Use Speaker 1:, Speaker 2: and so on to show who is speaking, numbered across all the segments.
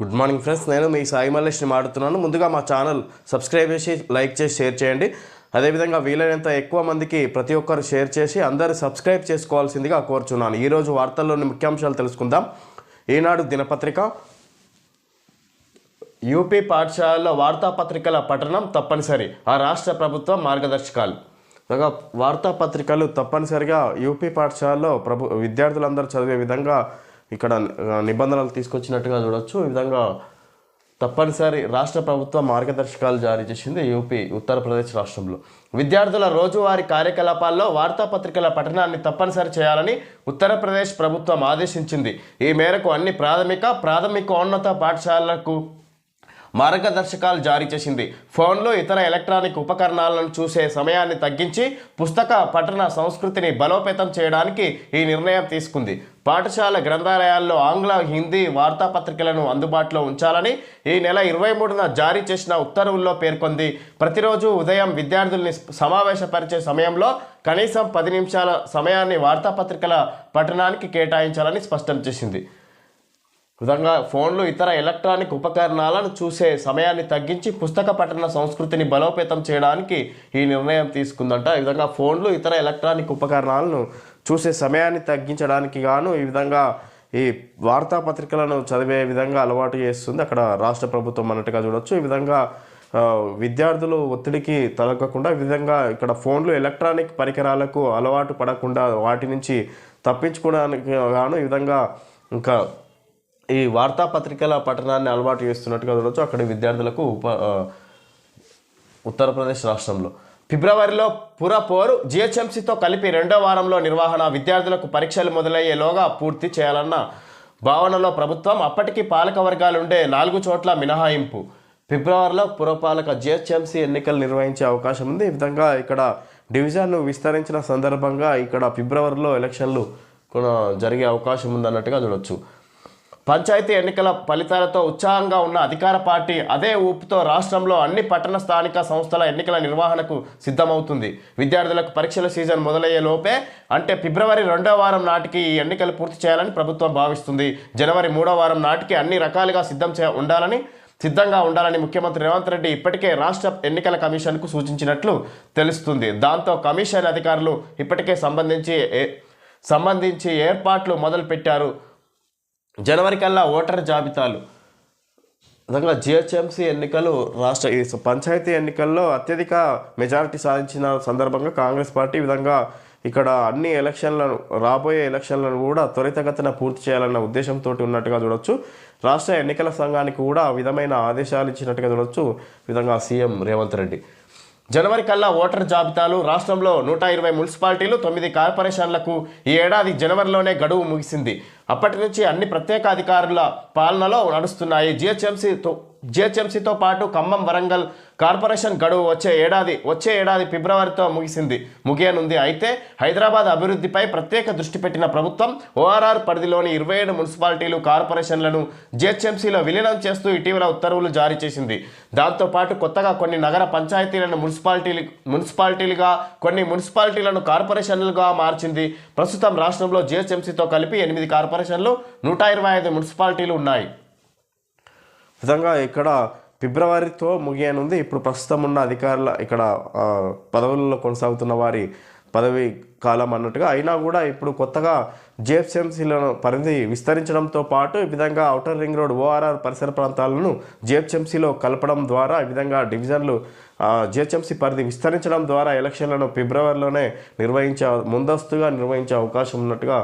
Speaker 1: Good morning friends నేను మీ సాయి మల్లేష్ని మాడుతున్నాను ముందుగా మా ఛానల్ సబ్స్క్రైబ్ చేసి లైక్ చేసి షేర్ చేయండి. అదేవిధంగా వీలైనంత ఎక్కువ మందికి ప్రతి ఒక్కరు షేర్ చేసి అందరూ సబ్స్క్రైబ్ చేసుకోవాల్సిందిగా కోరుచున్నాను. ఈరోజు వార్తల్లోని ముఖ్యాంశాలు తెలుసుకుందాం. ఈనాడు దినపత్రిక యూపీ పాఠశాలలో వార్తాపత్రికల పఠనం తప్పనిసరి. ఆ రాష్ట్ర ప్రభుత్వ మార్గదర్శకాలు. వార్తాపత్రికలు తప్పనిసరిగా యూపీ పాఠశాలలో ప్రభు విద్యార్థులందరూ చదివే విధంగా ఇక్కడ నిబంధనలు తీసుకొచ్చినట్టుగా చూడొచ్చు. ఈ విధంగా తప్పనిసరి రాష్ట్ర ప్రభుత్వ మార్గదర్శకాలు జారీ చేసింది యూపీ ఉత్తరప్రదేశ్ రాష్ట్రంలో. విద్యార్థుల రోజువారీ కార్యకలాపాల్లో వార్తాపత్రికల పఠనాన్ని తప్పనిసరి చేయాలని ఉత్తరప్రదేశ్ ప్రభుత్వం ఆదేశించింది. ఈ మేరకు అన్ని ప్రాథమిక ప్రాథమికోన్నత పాఠశాలలకు మార్గదర్శకాలు జారీ చేసింది. ఫోన్లో ఇతర ఎలక్ట్రానిక్ ఉపకరణాలను చూసే సమయాన్ని తగ్గించి పుస్తక పఠన సంస్కృతిని బలోపేతం చేయడానికి ఈ నిర్ణయం తీసుకుంది. పాఠశాల గ్రంథాలయాల్లో ఆంగ్ల హిందీ వార్తాపత్రికలను అందుబాటులో ఉంచాలని ఈ నెల ఇరవై మూడున జారీ చేసిన ఉత్తర్వుల్లో పేర్కొంది. ప్రతిరోజు ఉదయం విద్యార్థుల్ని సమావేశపరిచే సమయంలో కనీసం పది నిమిషాల సమయాన్ని వార్తాపత్రికల పఠనానికి కేటాయించాలని స్పష్టం చేసింది. విధంగా ఫోన్లు ఇతర ఎలక్ట్రానిక్ ఉపకరణాలను చూసే సమయాన్ని తగ్గించి పుస్తక పఠన సంస్కృతిని బలోపేతం చేయడానికి ఈ నిర్ణయం తీసుకుందంట. ఈ విధంగా ఫోన్లు ఇతర ఎలక్ట్రానిక్ ఉపకరణాలను చూసే సమయాన్ని తగ్గించడానికి గాను ఈ విధంగా ఈ వార్తాపత్రికలను చదివే విధంగా అలవాటు చేస్తుంది. అక్కడ రాష్ట్ర ప్రభుత్వం అన్నట్టుగా చూడొచ్చు. ఈ విధంగా విద్యార్థులు ఒత్తిడికి తలగకుండా ఈ విధంగా ఇక్కడ ఫోన్లు ఎలక్ట్రానిక్ పరికరాలకు అలవాటు పడకుండా వాటి నుంచి తప్పించుకోవడానికి గాను ఈ విధంగా ఇంకా ఈ వార్తాపత్రికల పఠనాన్ని అలవాటు చేస్తున్నట్టుగా చూడవచ్చు అక్కడ విద్యార్థులకు ఉప ఉత్తరప్రదేశ్ రాష్ట్రంలో. ఫిబ్రవరిలో పురపోరు జిహెచ్ఎంసీతో కలిపి రెండో వారంలో నిర్వహణ విద్యార్థులకు పరీక్షలు మొదలయ్యేలోగా పూర్తి చేయాలన్న భావనలో ప్రభుత్వం అప్పటికి పాలక వర్గాలుండే నాలుగు చోట్ల మినహాయింపు. ఫిబ్రవరిలో పురపాలక జిహెచ్ఎంసీ ఎన్నికలు నిర్వహించే అవకాశం ఉంది. ఈ విధంగా ఇక్కడ డివిజన్ను విస్తరించిన సందర్భంగా ఇక్కడ ఫిబ్రవరిలో ఎలక్షన్లు కొన- జరిగే అవకాశం ఉందన్నట్టుగా చూడొచ్చు. పంచాయతీ ఎన్నికల ఫలితాలతో ఉత్సాహంగా ఉన్న అధికార పార్టీ అదే ఊపుతో రాష్ట్రంలో అన్ని పట్టణ స్థానిక సంస్థల ఎన్నికల నిర్వహణకు సిద్ధమవుతుంది. విద్యార్థులకు పరీక్షల సీజన్ మొదలయ్యే లోపే అంటే ఫిబ్రవరి రెండో వారం నాటికి ఈ ఎన్నికలు పూర్తి చేయాలని ప్రభుత్వం భావిస్తుంది. జనవరి మూడో వారం నాటికి అన్ని రకాలుగా సిద్ధం చే ఉండాలని సిద్ధంగా ఉండాలని ముఖ్యమంత్రి రేవంత్ రెడ్డి ఇప్పటికే రాష్ట్ర ఎన్నికల కమిషన్కు సూచించినట్లు తెలుస్తుంది. దాంతో కమిషన్ అధికారులు ఇప్పటికే సంబంధించి ఏ- సంబంధించి ఏర్పాట్లు మొదలుపెట్టారు. జనవరి కల్లా ఓటర్ జాబితాలు. విధంగా జిహెచ్ఎంసీ ఎన్నికలు రాష్ట్ర ఈ పంచాయతీ ఎన్నికల్లో అత్యధిక మెజారిటీ సాధించిన సందర్భంగా కాంగ్రెస్ పార్టీ ఈ విధంగా ఇక్కడ అన్ని ఎలక్షన్లను రాబోయే ఎలక్షన్లను కూడా త్వరితగతిన పూర్తి చేయాలన్న ఉద్దేశంతో ఉన్నట్టుగా చూడొచ్చు. రాష్ట్ర ఎన్నికల సంఘానికి కూడా విధమైన ఆదేశాలు ఇచ్చినట్టుగా చూడొచ్చు. విధంగా సీఎం రేవంత్ రెడ్డి. జనవరి కల్లా ఓటర్ జాబితాలు రాష్ట్రంలో నూట ఇరవై మున్సిపాలిటీలు తొమ్మిది కార్పొరేషన్లకు ఈ ఏడాది జనవరిలోనే గడువు ముగిసింది. అప్పటి నుంచి అన్ని ప్రత్యేక అధికారుల పాలనలో నడుస్తున్నాయి. జిహెచ్ఎంసీతో జిహెచ్ఎంసీతో పాటు ఖమ్మం వరంగల్ కార్పొరేషన్ గడువు వచ్చే ఏడాది వచ్చే ఏడాది ఫిబ్రవరితో ముగిసింది ముగియనుంది. అయితే హైదరాబాద్ అభివృద్ధిపై ప్రత్యేక దృష్టి పెట్టిన ప్రభుత్వం ఓఆర్ఆర్ పరిధిలోని ఇరవై ఏడు మున్సిపాలిటీలు కార్పొరేషన్లను జిహెచ్ఎంసీలో విలీనం చేస్తూ ఇటీవల ఉత్తర్వులు జారీ చేసింది. దాంతోపాటు కొత్తగా కొన్ని నగర పంచాయతీలను మున్సిపాలిటీలు మున్సిపాలిటీలుగా కొన్ని మున్సిపాలిటీలను కార్పొరేషన్లుగా మార్చింది. ప్రస్తుతం రాష్ట్రంలో జిహెచ్ఎంసీతో కలిపి ఎనిమిది కార్పొరేషన్ కార్పొరేషన్లు నూట ఇరవై ఐదు మున్సిపాలిటీలు ఉన్నాయి. విధంగా ఇక్కడ ఫిబ్రవరితో ముగియనుంది. ఇప్పుడు ప్రస్తుతం ఉన్న అధికారుల ఇక్కడ పదవుల్లో పదవులలో కొనసాగుతున్న వారి పదవి కాలం అన్నట్టుగా. అయినా కూడా ఇప్పుడు కొత్తగా జిహెచ్ఎంసీలను పరిధి విస్తరించడంతో పాటు ఈ విధంగా ఔటర్ రింగ్ రోడ్ ఓఆర్ఆర్ పరిసర ప్రాంతాలను జిహెచ్ఎంసీలో కలపడం ద్వారా ఈ విధంగా డివిజన్లు జిహెచ్ఎంసీ పరిధి విస్తరించడం ద్వారా ఎలక్షన్లను ఫిబ్రవరిలోనే నిర్వహించే ముందస్తుగా నిర్వహించే అవకాశం ఉన్నట్టుగా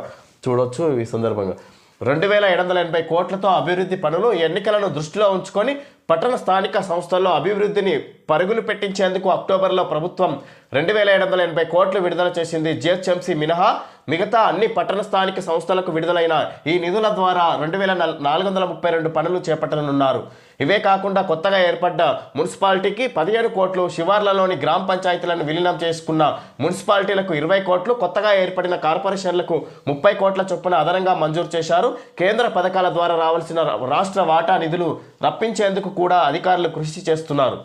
Speaker 1: చూడొచ్చు ఈ సందర్భంగా. రెండు వేల ఏడు వందల ఎనభై కోట్లతో అభివృద్ధి పనులు ఎన్నికలను దృష్టిలో ఉంచుకొని పట్టణ స్థానిక సంస్థల్లో అభివృద్ధిని పరుగులు పెట్టించేందుకు అక్టోబర్లో ప్రభుత్వం రెండు వేల ఏడు వందల ఎనభై కోట్లు విడుదల చేసింది జిహెచ్ఎంసీ మినహా. మిగతా అన్ని పట్టణ స్థానిక సంస్థలకు విడుదలైన ఈ నిధుల ద్వారా రెండు వేల నాలుగు వందల ముప్పై రెండు పనులు చేపట్టనున్నారు. ఇవే కాకుండా కొత్తగా ఏర్పడ్డ మున్సిపాలిటీకి పదిహేడు కోట్లు శివార్లలోని గ్రామ పంచాయతీలను విలీనం చేసుకున్న మున్సిపాలిటీలకు ఇరవై కోట్లు కొత్తగా ఏర్పడిన కార్పొరేషన్లకు ముప్పై కోట్ల చొప్పున అదనంగా మంజూరు చేశారు. కేంద్ర పథకాల ద్వారా రావాల్సిన రాష్ట్ర వాటా నిధులు రప్పించేందుకు కూడా అధికారులు కృషి చేస్తున్నారు.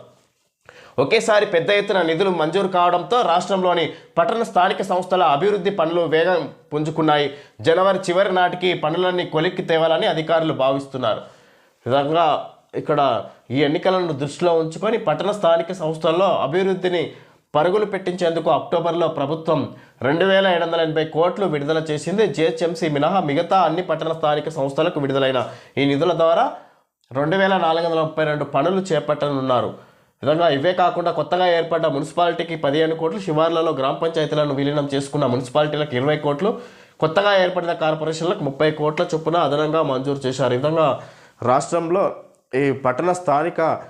Speaker 1: ఒకేసారి పెద్ద ఎత్తున నిధులు మంజూరు కావడంతో రాష్ట్రంలోని పట్టణ స్థానిక సంస్థల అభివృద్ధి పనులు వేగం పుంజుకున్నాయి. జనవరి చివరి నాటికి పనులన్నీ కొలిక్కి తేవాలని అధికారులు భావిస్తున్నారు. విధంగా ఇక్కడ ఈ ఎన్నికలను దృష్టిలో ఉంచుకొని పట్టణ స్థానిక సంస్థల్లో అభివృద్ధిని పరుగులు పెట్టించేందుకు అక్టోబర్లో ప్రభుత్వం రెండు వేల ఏడు వందల ఎనభై కోట్లు విడుదల చేసింది. జిహెచ్ఎంసీ మినహా మిగతా అన్ని పట్టణ స్థానిక సంస్థలకు విడుదలైన ఈ నిధుల ద్వారా రెండు వేల నాలుగు వందల ముప్పై రెండు పనులు చేపట్టనున్నారు. విధంగా ఇవే కాకుండా కొత్తగా ఏర్పడ్డ మున్సిపాలిటీకి పదిహేను కోట్లు శివార్లలో గ్రామ పంచాయతీలను విలీనం చేసుకున్న మున్సిపాలిటీలకు ఇరవై కోట్లు కొత్తగా ఏర్పడిన కార్పొరేషన్లకు ముప్పై కోట్ల చొప్పున అదనంగా మంజూరు చేశారు. ఈ విధంగా రాష్ట్రంలో ఈ పట్టణ స్థానిక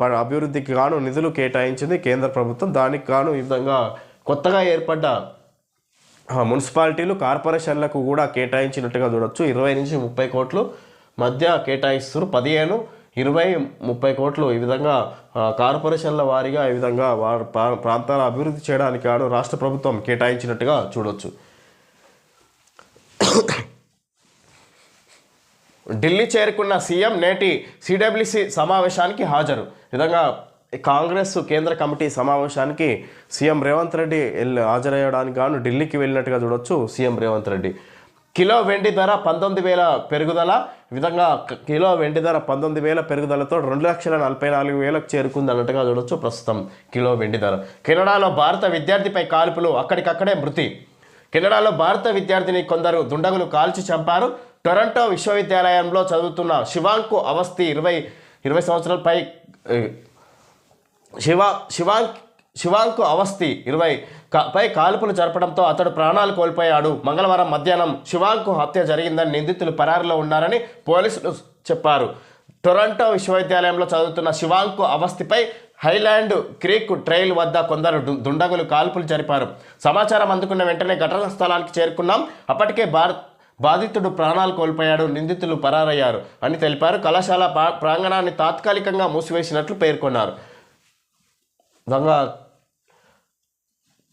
Speaker 1: ప- అభివృద్ధికి గాను నిధులు కేటాయించింది కేంద్ర ప్రభుత్వం. దానికి గాను ఈ విధంగా కొత్తగా ఏర్పడ్డ మున్సిపాలిటీలు కార్పొరేషన్లకు కూడా కేటాయించినట్టుగా చూడొచ్చు. ఇరవై నుంచి ముప్పై కోట్లు మధ్య కేటాయిస్తారు పదిహేను ఇరవై ముప్పై కోట్లు ఈ విధంగా కార్పొరేషన్ల వారీగా ఈ విధంగా వారి ప్రాంతాల అభివృద్ధి చేయడానికి గాను రాష్ట్ర ప్రభుత్వం కేటాయించినట్టుగా చూడొచ్చు. ఢిల్లీ చేరుకున్న సీఎం నేటి సిడబ్ల్యూసి సమావేశానికి హాజరు. విధంగా కాంగ్రెస్ కేంద్ర కమిటీ సమావేశానికి సీఎం రేవంత్ రెడ్డి వెళ్ళి హాజరయ్యడానికి గాను ఢిల్లీకి వెళ్ళినట్టుగా చూడొచ్చు సీఎం రేవంత్ రెడ్డి. కిలో వెండి ధర పంతొమ్మిది వేల పెరుగుదల. విధంగా కిలో వెండి ధర పంతొమ్మిది వేల పెరుగుదలతో రెండు లక్షల నలభై నాలుగు వేలకు చేరుకుంది అన్నట్టుగా చూడొచ్చు ప్రస్తుతం కిలో వెండి ధర. కెనడాలో భారత విద్యార్థిపై కాల్పులు అక్కడికక్కడే మృతి. కెనడాలో భారత విద్యార్థిని కొందరు దుండగులు కాల్చి చంపారు. టొరంటో విశ్వవిద్యాలయంలో చదువుతున్న శివాంకు అవస్థి ఇరవై ఇరవై సంవత్సరాలపై శివా శివాంక్ శివాంకు అవస్థి ఇరవై పై కాల్పులు జరపడంతో అతడు ప్రాణాలు కోల్పోయాడు. మంగళవారం మధ్యాహ్నం శివాంకు హత్య జరిగిందని నిందితులు పరారిలో ఉన్నారని పోలీసులు చెప్పారు. టొరంటో విశ్వవిద్యాలయంలో చదువుతున్న శివాంకు అవస్థిపై హైలాండ్ క్రీక్ ట్రైల్ వద్ద కొందరు దుండగులు కాల్పులు జరిపారు. సమాచారం అందుకున్న వెంటనే ఘటనా స్థలానికి చేరుకున్నాం. అప్పటికే భారత్ బాధితుడు ప్రాణాలు కోల్పోయాడు నిందితులు పరారయ్యారు అని తెలిపారు. కళాశాల ప్రాంగణాన్ని తాత్కాలికంగా మూసివేసినట్లు పేర్కొన్నారు. దొంగ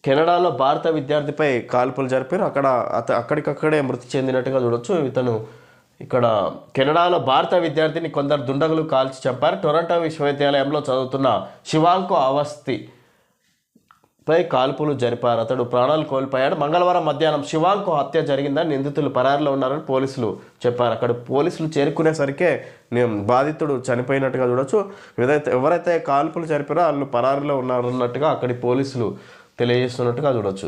Speaker 1: కెనడాలో భారత విద్యార్థిపై కాల్పులు జరిపారు. అక్కడ అత అక్కడికక్కడే మృతి చెందినట్టుగా చూడొచ్చు. ఇతను ఇక్కడ కెనడాలో భారత విద్యార్థిని కొందరు దుండగులు కాల్చి చంపారు. టొరంటో విశ్వవిద్యాలయంలో చదువుతున్న శివాంకు అవస్థి పై కాల్పులు జరిపారు. అతడు ప్రాణాలు కోల్పోయాడు. మంగళవారం మధ్యాహ్నం శివాంకు హత్య జరిగిందని నిందితులు పరారిలో ఉన్నారని పోలీసులు చెప్పారు. అక్కడ పోలీసులు చేరుకునేసరికే నేను బాధితుడు చనిపోయినట్టుగా చూడొచ్చు. ఏదైతే ఎవరైతే కాల్పులు జరిపారో వాళ్ళు పరారిలో ఉన్నారన్నట్టుగా అక్కడి పోలీసులు తెలియజేస్తున్నట్టుగా చూడొచ్చు.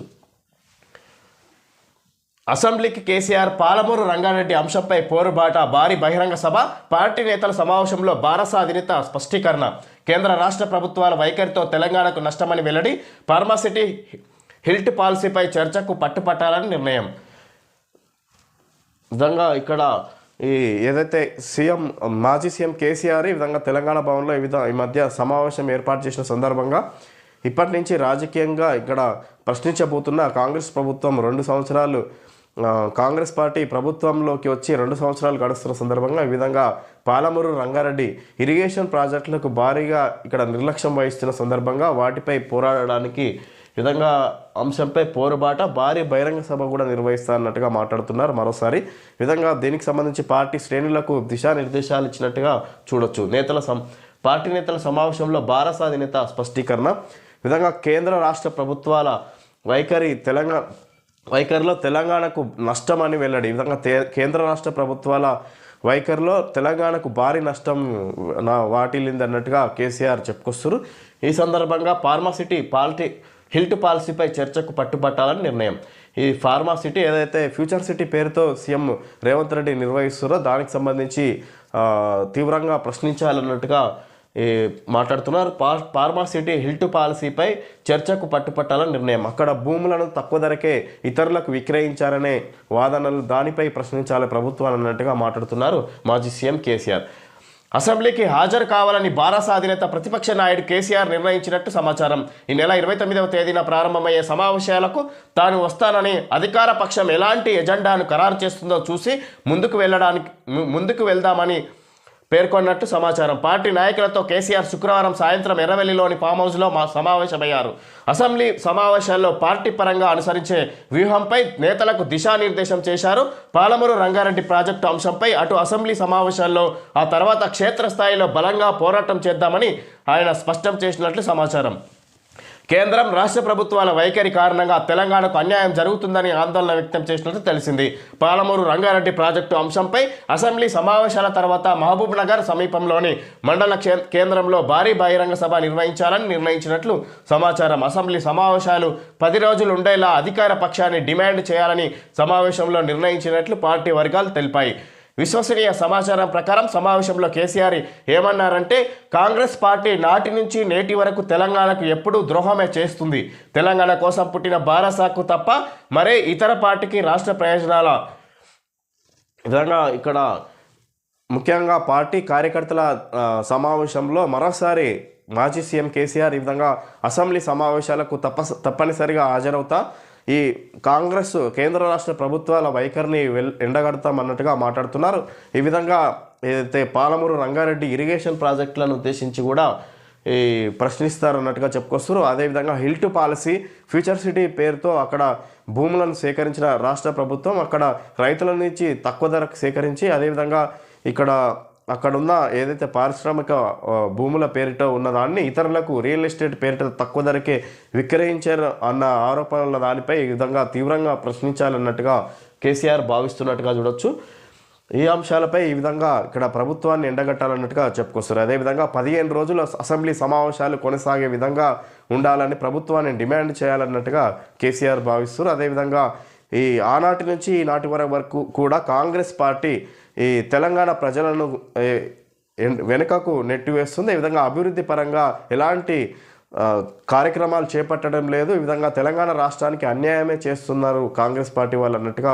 Speaker 1: అసెంబ్లీకి కేసీఆర్ పాలమూరు రంగారెడ్డి అంశంపై పోరుబాట భారీ బహిరంగ సభ పార్టీ నేతల సమావేశంలో భారత అధినేత స్పష్టీకరణ. కేంద్ర రాష్ట్ర ప్రభుత్వాల వైఖరితో తెలంగాణకు నష్టమని వెల్లడి ఫార్మాసిటీ హిల్ట్ పాలసీపై చర్చకు పట్టుపట్టాలని నిర్ణయం. విధంగా ఇక్కడ ఈ ఏదైతే సీఎం మాజీ సీఎం కేసీఆర్ ఈ విధంగా తెలంగాణ భవన్లో ఈ విధంగా ఈ మధ్య సమావేశం ఏర్పాటు చేసిన సందర్భంగా ఇప్పటి నుంచి రాజకీయంగా ఇక్కడ ప్రశ్నించబోతున్న కాంగ్రెస్ ప్రభుత్వం రెండు సంవత్సరాలు కాంగ్రెస్ పార్టీ ప్రభుత్వంలోకి వచ్చి రెండు సంవత్సరాలు గడుస్తున్న సందర్భంగా ఈ విధంగా పాలమూరు రంగారెడ్డి ఇరిగేషన్ ప్రాజెక్టులకు భారీగా ఇక్కడ నిర్లక్ష్యం వహిస్తున్న సందర్భంగా వాటిపై పోరాడడానికి విధంగా అంశంపై పోరుబాట భారీ బహిరంగ సభ కూడా నిర్వహిస్తారన్నట్టుగా మాట్లాడుతున్నారు. మరోసారి విధంగా దీనికి సంబంధించి పార్టీ శ్రేణులకు దిశానిర్దేశాలు ఇచ్చినట్టుగా చూడొచ్చు. నేతల సం పార్టీ నేతల సమావేశంలో భారత అధినేత స్పష్టీకరణ విధంగా కేంద్ర రాష్ట్ర ప్రభుత్వాల వైఖరి తెలంగాణ వైఖరిలో తెలంగాణకు నష్టం అని వెళ్ళాడు ఈ విధంగా కేంద్ర రాష్ట్ర ప్రభుత్వాల వైఖరిలో తెలంగాణకు భారీ నష్టం నా వాటిల్లింది అన్నట్టుగా కేసీఆర్ చెప్పుకొస్తారు. ఈ సందర్భంగా ఫార్మాసిటీ పాలిటీ హిల్ట్ పాలసీపై చర్చకు పట్టుబట్టాలని నిర్ణయం. ఈ ఫార్మాసిటీ ఏదైతే ఫ్యూచర్ సిటీ పేరుతో సీఎం రేవంత్ రెడ్డి నిర్వహిస్తారో దానికి సంబంధించి తీవ్రంగా ప్రశ్నించాలన్నట్టుగా మాట్లాడుతున్నారు. మాట్లాడుతున్నారు ఫార్ ఫార్మాసిటీ హిల్ట్ పాలసీపై చర్చకు పట్టుపట్టాలని నిర్ణయం. అక్కడ భూములను తక్కువ ధరకే ఇతరులకు విక్రయించారనే వాదనలు దానిపై ప్రశ్నించాలి ప్రభుత్వాలు అన్నట్టుగా మాట్లాడుతున్నారు మాజీ సీఎం కేసీఆర్. అసెంబ్లీకి హాజరు కావాలని భారత అధినేత ప్రతిపక్ష నాయుడు కేసీఆర్ నిర్ణయించినట్టు సమాచారం. ఈ నెల ఇరవై తొమ్మిదవ తేదీన ప్రారంభమయ్యే సమావేశాలకు తాను వస్తానని అధికార పక్షం ఎలాంటి ఎజెండాను ఖరారు చేస్తుందో చూసి ముందుకు వెళ్ళడానికి ముందుకు వెళ్దామని పేర్కొన్నట్టు సమాచారం. పార్టీ నాయకులతో కేసీఆర్ శుక్రవారం సాయంత్రం ఎర్రవెల్లిలోని ఫామ్ హౌస్లో మా సమావేశమయ్యారు. అసెంబ్లీ సమావేశాల్లో పార్టీ పరంగా అనుసరించే వ్యూహంపై నేతలకు దిశానిర్దేశం చేశారు. పాలమూరు రంగారెడ్డి ప్రాజెక్టు అంశంపై అటు అసెంబ్లీ సమావేశాల్లో ఆ తర్వాత క్షేత్రస్థాయిలో బలంగా పోరాటం చేద్దామని ఆయన స్పష్టం చేసినట్లు సమాచారం. కేంద్రం రాష్ట్ర ప్రభుత్వాల వైఖరి కారణంగా తెలంగాణకు అన్యాయం జరుగుతుందని ఆందోళన వ్యక్తం చేసినట్టు తెలిసింది. పాలమూరు రంగారెడ్డి ప్రాజెక్టు అంశంపై అసెంబ్లీ సమావేశాల తర్వాత మహబూబ్ నగర్ సమీపంలోని మండల క్షే- కేంద్రంలో భారీ బహిరంగ సభ నిర్వహించాలని నిర్ణయించినట్లు సమాచారం. అసెంబ్లీ సమావేశాలు పది రోజులు ఉండేలా అధికార పక్షాన్ని డిమాండ్ చేయాలని సమావేశంలో నిర్ణయించినట్లు పార్టీ వర్గాలు తెలిపాయి. విశ్వసనీయ సమాచారం ప్రకారం సమావేశంలో కేసీఆర్ ఏమన్నారంటే కాంగ్రెస్ పార్టీ నాటి నుంచి నేటి వరకు తెలంగాణకు ఎప్పుడూ ద్రోహమే చేస్తుంది. తెలంగాణ కోసం పుట్టిన బారసాకు తప్ప మరే ఇతర పార్టీకి రాష్ట్ర ప్రయోజనాల విధంగా ఇక్కడ ముఖ్యంగా పార్టీ కార్యకర్తల సమావేశంలో మరోసారి మాజీ సీఎం కేసీఆర్ ఈ విధంగా అసెంబ్లీ సమావేశాలకు తప్ప తప్పనిసరిగా హాజరవుతా ఈ కాంగ్రెస్ కేంద్ర రాష్ట్ర ప్రభుత్వాల వైఖరిని వెల్ ఎండగడతామన్నట్టుగా మాట్లాడుతున్నారు. ఈ విధంగా ఏదైతే పాలమూరు రంగారెడ్డి ఇరిగేషన్ ప్రాజెక్టులను ఉద్దేశించి కూడా ఈ ప్రశ్నిస్తారు అన్నట్టుగా చెప్పుకొస్తారు అదేవిధంగా HILT policy future city పేరుతో అక్కడ భూములను సేకరించిన రాష్ట్ర ప్రభుత్వం అక్కడ రైతుల నుంచి తక్కువ ధరకు సేకరించి అదేవిధంగా ఇక్కడ అక్కడున్న ఏదైతే పారిశ్రామిక భూముల పేరిట ఉన్నదాన్ని ఇతరులకు రియల్ ఎస్టేట్ పేరిట తక్కువ ధరకే విక్రయించారు అన్న ఆరోపణల దానిపై ఈ విధంగా తీవ్రంగా ప్రశ్నించాలన్నట్టుగా కేసీఆర్ భావిస్తున్నట్టుగా చూడొచ్చు. ఈ అంశాలపై ఈ విధంగా ఇక్కడ ప్రభుత్వాన్ని ఎండగట్టాలన్నట్టుగా చెప్పుకొస్తారు. అదేవిధంగా పదిహేను రోజుల అసెంబ్లీ సమావేశాలు కొనసాగే విధంగా ఉండాలని ప్రభుత్వాన్ని డిమాండ్ చేయాలన్నట్టుగా కేసీఆర్ భావిస్తారు అదేవిధంగా ఈ ఆనాటి నుంచి ఈనాటి వరకు వరకు కూడా కాంగ్రెస్ పార్టీ ఈ తెలంగాణ ప్రజలను వెనుకకు నెట్టివేస్తుంది. ఈ విధంగా అభివృద్ధి పరంగా ఎలాంటి కార్యక్రమాలు చేపట్టడం లేదు. ఈ విధంగా తెలంగాణ రాష్ట్రానికి అన్యాయమే చేస్తున్నారు కాంగ్రెస్ పార్టీ వాళ్ళు అన్నట్టుగా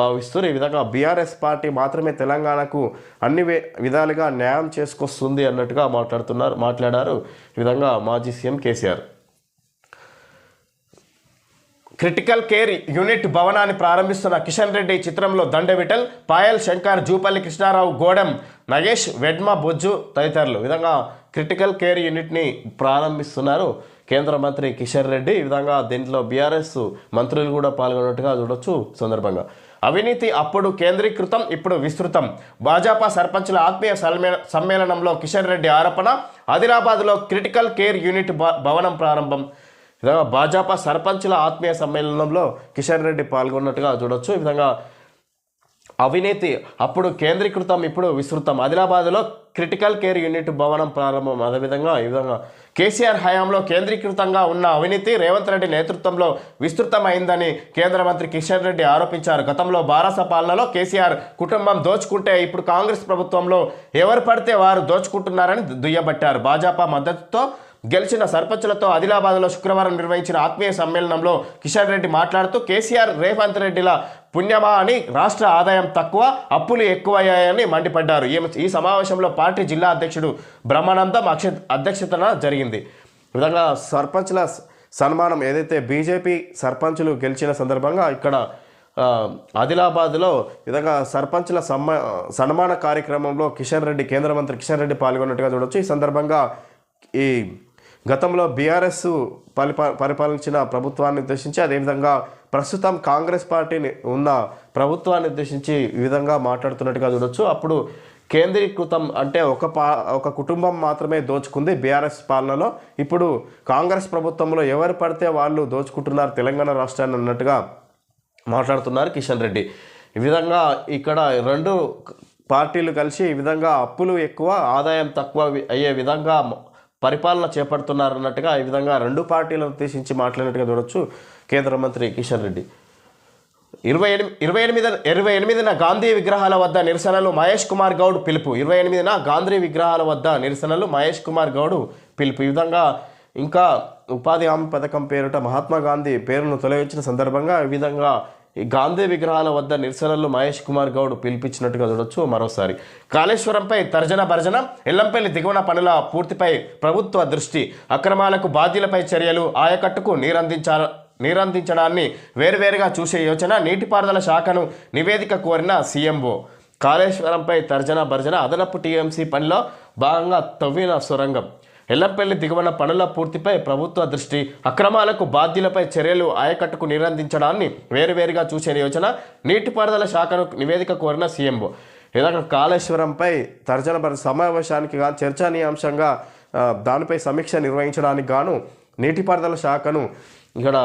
Speaker 1: భావిస్తారు ఈ విధంగా బీఆర్ఎస్ పార్టీ మాత్రమే తెలంగాణకు అన్ని విధాలుగా న్యాయం చేసుకొస్తుంది అన్నట్టుగా మాట్లాడుతున్నారు మాట్లాడారు ఈ విధంగా మాజీ CM KCR. Critical care unit భవనాన్ని ప్రారంభిస్తున్న కిషన్ రెడ్డి చిత్రంలో దండవిటల్ పాయల్ శంకర్ జూపల్లి కృష్ణారావు గోడెం నగేష్ వెడ్మ బొజ్జు తదితరులు. విధంగా క్రిటికల్ కేర్ యూనిట్ని ప్రారంభిస్తున్నారు కేంద్ర మంత్రి కిషన్ రెడ్డి. ఈ విధంగా దీంట్లో బీఆర్ఎస్ మంత్రులు కూడా పాల్గొన్నట్టుగా చూడొచ్చు సందర్భంగా. అవినీతి అప్పుడు కేంద్రీకృతం ఇప్పుడు విస్తృతం. భాజపా సర్పంచుల ఆత్మీయ సమ్మేళనంలో కిషన్ రెడ్డి ఆరోపణ ఆదిలాబాద్లో క్రిటికల్ కేర్ యూనిట్ భ- భవనం ప్రారంభం. విధంగా భాజపా సర్పంచుల ఆత్మీయ సమ్మేళనంలో కిషన్ రెడ్డి పాల్గొన్నట్టుగా చూడొచ్చు. ఈ విధంగా అవినీతి అప్పుడు కేంద్రీకృతం ఇప్పుడు విస్తృతం. ఆదిలాబాద్లో క్రిటికల్ కేర్ యూనిట్ భవనం ప్రారంభం. అదేవిధంగా ఈ విధంగా కేసీఆర్ హయాంలో కేంద్రీకృతంగా ఉన్న అవినీతి రేవంత్ రెడ్డి నేతృత్వంలో విస్తృతమైందని కేంద్ర మంత్రి కిషన్ రెడ్డి ఆరోపించారు. గతంలో బారాస పాలనలో కేసీఆర్ కుటుంబం దోచుకుంటే ఇప్పుడు కాంగ్రెస్ ప్రభుత్వంలో ఎవరు పడితే వారు దోచుకుంటున్నారని దుయ్యబట్టారు. భాజపా మద్దతుతో గెలిచిన సర్పంచులతో ఆదిలాబాద్లో శుక్రవారం నిర్వహించిన ఆత్మీయ సమ్మేళనంలో కిషన్ రెడ్డి మాట్లాడుతూ కేసీఆర్ రేవంత్ రెడ్డిల పుణ్యమా అని రాష్ట్ర ఆదాయం తక్కువ అప్పులు ఎక్కువయ్యాయని మండిపడ్డారు. ఈ ఈ సమావేశంలో పార్టీ జిల్లా అధ్యక్షుడు బ్రహ్మానందం అక్ష అధ్యక్షతన జరిగింది. విధంగా సర్పంచ్ల సన్మానం ఏదైతే బీజేపీ సర్పంచులు గెలిచిన సందర్భంగా ఇక్కడ ఆదిలాబాద్లో విధంగా సర్పంచ్ల సమ్మ సన్మాన కార్యక్రమంలో కిషన్ రెడ్డి కేంద్ర మంత్రి కిషన్ రెడ్డి పాల్గొన్నట్టుగా చూడొచ్చు. ఈ సందర్భంగా ఈ గతంలో బీఆర్ఎస్ పరిపా పరిపాలించిన ప్రభుత్వాన్ని ఉద్దేశించి అదేవిధంగా ప్రస్తుతం కాంగ్రెస్ పార్టీని ఉన్న ప్రభుత్వాన్ని ఉద్దేశించి ఈ విధంగా మాట్లాడుతున్నట్టుగా చూడొచ్చు. అప్పుడు కేంద్రీకృతం అంటే ఒక పా ఒక కుటుంబం మాత్రమే దోచుకుంది బీఆర్ఎస్ పాలనలో. ఇప్పుడు కాంగ్రెస్ ప్రభుత్వంలో ఎవరు పడితే వాళ్ళు దోచుకుంటున్నారు తెలంగాణ రాష్ట్రాన్ని అన్నట్టుగా మాట్లాడుతున్నారు కిషన్ రెడ్డి. ఈ విధంగా ఇక్కడ రెండు పార్టీలు కలిసి ఈ విధంగా అప్పులు ఎక్కువ ఆదాయం తక్కువ అయ్యే విధంగా పరిపాలన చేపడుతున్నారు అన్నట్టుగా ఈ విధంగా రెండు పార్టీలను ఉద్దేశించి మాట్లాడినట్టుగా చూడొచ్చు కేంద్ర మంత్రి కిషన్ రెడ్డి. ఇరవై ఎనిమిది ఇరవై ఎనిమిది ఇరవై ఎనిమిదిన గాంధీ విగ్రహాల వద్ద నిరసనలు మహేష్ కుమార్ గౌడ్ పిలుపు. ఇరవై ఎనిమిదిన గాంధీ విగ్రహాల వద్ద నిరసనలు మహేష్ కుమార్ గౌడ్ పిలుపు. ఈ విధంగా ఇంకా ఉపాధి హామీ పథకం పేరుట మహాత్మా గాంధీ పేరును తొలగించిన సందర్భంగా ఈ విధంగా ఈ గాంధీ విగ్రహాల వద్ద నిరసనలు మహేష్ కుమార్ గౌడ్ పిలిపించినట్టుగా చూడొచ్చు మరోసారి. కాళేశ్వరంపై తర్జన భర్జన ఎల్లంపల్లి దిగువన పనుల పూర్తిపై ప్రభుత్వ దృష్టి అక్రమాలకు బాధ్యులపై చర్యలు ఆయకట్టుకు నీరందించాల నీరందించడాన్ని వేర్వేరుగా చూసే యోచన నీటిపారుదల శాఖను నివేదిక కోరిన సీఎంఓ. కాళేశ్వరంపై తర్జన భర్జన అదనపు టీఎంసీ పనిలో భాగంగా తవ్విన సొరంగం. ఎల్లంపల్లి దిగువన పనుల పూర్తిపై ప్రభుత్వ దృష్టి అక్రమాలకు బాధ్యులపై చర్యలు ఆయకట్టుకు నిరందించడాన్ని వేరువేరుగా చూసే యోచన నీటిపారుదల శాఖను నివేదిక కోరిన సీఎంఓ ఇలాగ కాళేశ్వరంపై తర్జన సమావేశానికి గాను చర్చనీయాంశంగా దానిపై సమీక్ష నిర్వహించడానికి గాను నీటిపారుదల శాఖను ఇక్కడ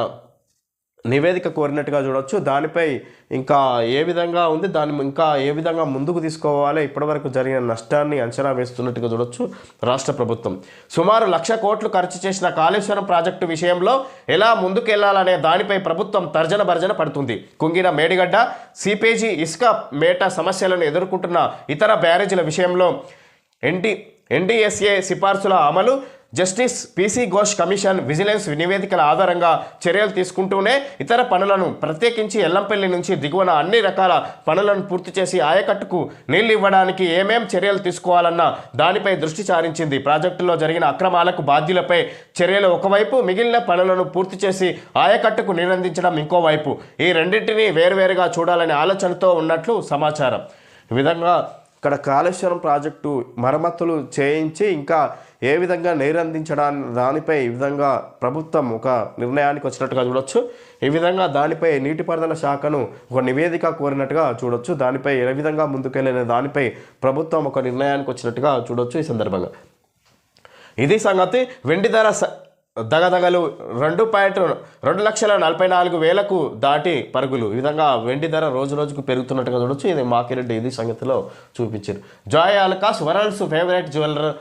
Speaker 1: నివేదిక కోరినట్టుగా చూడొచ్చు. దానిపై ఇంకా ఏ విధంగా ఉంది దాన్ని ఇంకా ఏ విధంగా ముందుకు తీసుకోవాలి ఇప్పటివరకు జరిగిన నష్టాన్ని అంచనా వేస్తున్నట్టుగా చూడొచ్చు రాష్ట్ర ప్రభుత్వం. సుమారు లక్ష కోట్లు ఖర్చు చేసిన కాళేశ్వరం ప్రాజెక్టు విషయంలో ఎలా ముందుకెళ్ళాలనే దానిపై ప్రభుత్వం తర్జన భర్జన పడుతుంది. కుంగిన మేడిగడ్డ సిపేజీ ఇసుక మేట సమస్యలను ఎదుర్కొంటున్న ఇతర బ్యారేజీల విషయంలో ఎన్టీ ఎన్డీఎస్ఏ సిఫార్సుల అమలు justice PC Ghosh commission vigilance నివేదికల ఆధారంగా చర్యలు తీసుకుంటూనే ఇతర పనులను ప్రత్యేకించి ఎల్లంపల్లి నుంచి దిగువన అన్ని రకాల పనులను పూర్తి చేసి ఆయకట్టుకు నీళ్ళు ఇవ్వడానికి ఏమేం చర్యలు తీసుకోవాలన్న దానిపై దృష్టి సారించింది. ప్రాజెక్టులో జరిగిన అక్రమాలకు బాధ్యులపై చర్యలు ఒకవైపు మిగిలిన పనులను పూర్తి చేసి ఆయకట్టుకు నిరందించడం ఇంకోవైపు. ఈ రెండింటినీ వేరువేరుగా చూడాలనే ఆలోచనతో ఉన్నట్లు సమాచారం. ఈ విధంగా ఇక్కడ కాళేశ్వరం ప్రాజెక్టు మరమ్మతులు చేయించి ఇంకా ఏ విధంగా నీరందించడాన్ని దానిపై ఈ విధంగా ప్రభుత్వం ఒక నిర్ణయానికి వచ్చినట్టుగా చూడొచ్చు. ఈ విధంగా దానిపై నీటిపారుదల శాఖను ఒక నివేదిక కోరినట్టుగా చూడొచ్చు. దానిపై ఏ విధంగా ముందుకెళ్ళిన దానిపై ప్రభుత్వం ఒక నిర్ణయానికి వచ్చినట్టుగా చూడొచ్చు ఈ సందర్భంగా. ఇది సంగతి. వెండి ధర స- దగదగలు రెండు పాయింట్ రెండు లక్షల నలభై నాలుగు వేలకు దాటి పరుగులు. ఈ విధంగా వెండి ధర రోజు రోజుకు పెరుగుతున్నట్టుగా చూడొచ్చు. ఇది మాకిరెడ్డి ఇది సంగతిలో చూపించారు. Joyalukkas world's favourite jeweller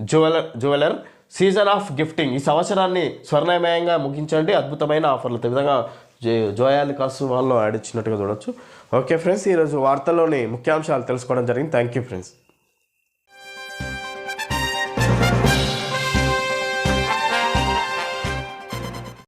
Speaker 1: jeweller jeweller season of gifting. ఈ సంవత్సరాన్ని స్వర్ణమయంగా ముగించండి. అద్భుతమైన ఆఫర్లతో విధంగా జే- కాసు వాళ్ళు యాడ్ ఇచ్చినట్టుగా చూడొచ్చు. ఓకే ఫ్రెండ్స్ ఈరోజు వార్తల్లోని ముఖ్యాంశాలు తెలుసుకోవడం జరిగింది. Thank you friends.